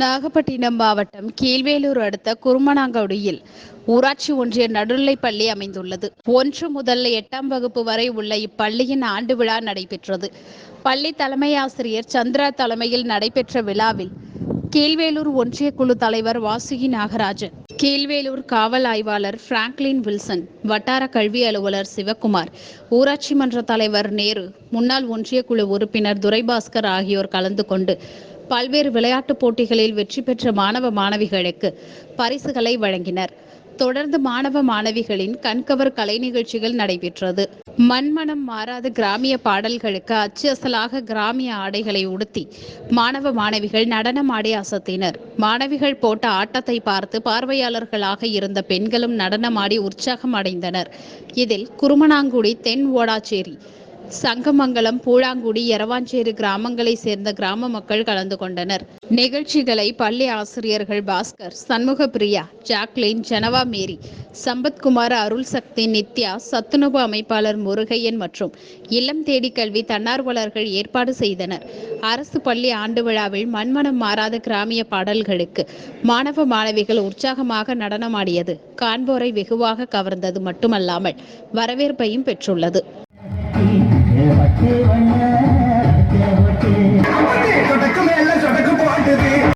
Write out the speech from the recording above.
நாகப்பட்டினம் மாவட்டம் கீழ்வேலூர் அடுத்த குருமனாங்குடியில் ஊராட்சி ஒன்றிய நடுநிலைப் பள்ளி அமைந்துள்ளது. ஒன்று முதல் எட்டாம் வகுப்பு வரை உள்ள இப்பள்ளியின் ஆண்டு விழா நடைபெற்றது. பள்ளி தலைமை ஆசிரியர் சந்திரா தலைமையில் நடைபெற்ற விழாவில் கீழ்வேலூர் ஒன்றிய குழு தலைவர் வாசுகி நாகராஜன் கீழ்வேலூர் காவல் ஆய்வாளர் பிராங்க்லின் வில்சன் வட்டார கல்வி அலுவலர் சிவக்குமார் ஊராட்சி மன்ற தலைவர் நேரு முன்னாள் ஒன்றிய குழு உறுப்பினர் துரைபாஸ்கர் ஆகியோர் கலந்து கொண்டு பல்வேறு விளையாட்டுப் போட்டிகளில் வெற்றி பெற்ற மாணவ மாணவிகளுக்கு பரிசுகளை வழங்கினர். தொடர்ந்து மாணவ மாணவிகளின் கண்கவர் கலை நிகழ்ச்சிகள் நடைபெற்றது. மண்மனம் மாறாத கிராமிய பாடல்களுக்கு அச்சு அசலாக கிராமிய ஆடைகளை உடுத்தி மாணவ மாணவிகள் நடனமாடி அசத்தினர். மாணவிகள் போட்ட ஆட்டத்தை பார்த்து பார்வையாளர்களாக இருந்த பெண்களும் நடனமாடி உற்சாகம் அடைந்தனர். இதில் குருமனாங்குடி தென் ஓடாச்சேரி சங்கமங்கலம் பூழாங்குடி எரவாஞ்சேரி கிராமங்களை சேர்ந்த கிராம மக்கள் கலந்து கொண்டனர். நிகழ்ச்சிகளை பள்ளி ஆசிரியர்கள் பாஸ்கர் சண்முக பிரியா ஜாக்லின் ஜனவா மேரி சம்பத்குமார் அருள் சக்தி நித்யா சத்துணவு அமைப்பாளர் முருகையன் மற்றும் இல்லம் தேடி கல்வி தன்னார்வலர்கள் ஏற்பாடு செய்தனர். அரசு பள்ளி ஆண்டு விழாவில் மண்மனம் மாறாத கிராமிய பாடல்களுக்கு மாணவ மாணவிகள் உற்சாகமாக நடனமாடியது. காண்போரை வெகுவாக கவர்ந்தது மட்டுமல்லாமல் வரவேற்பையும் பெற்றுள்ளது. Amen.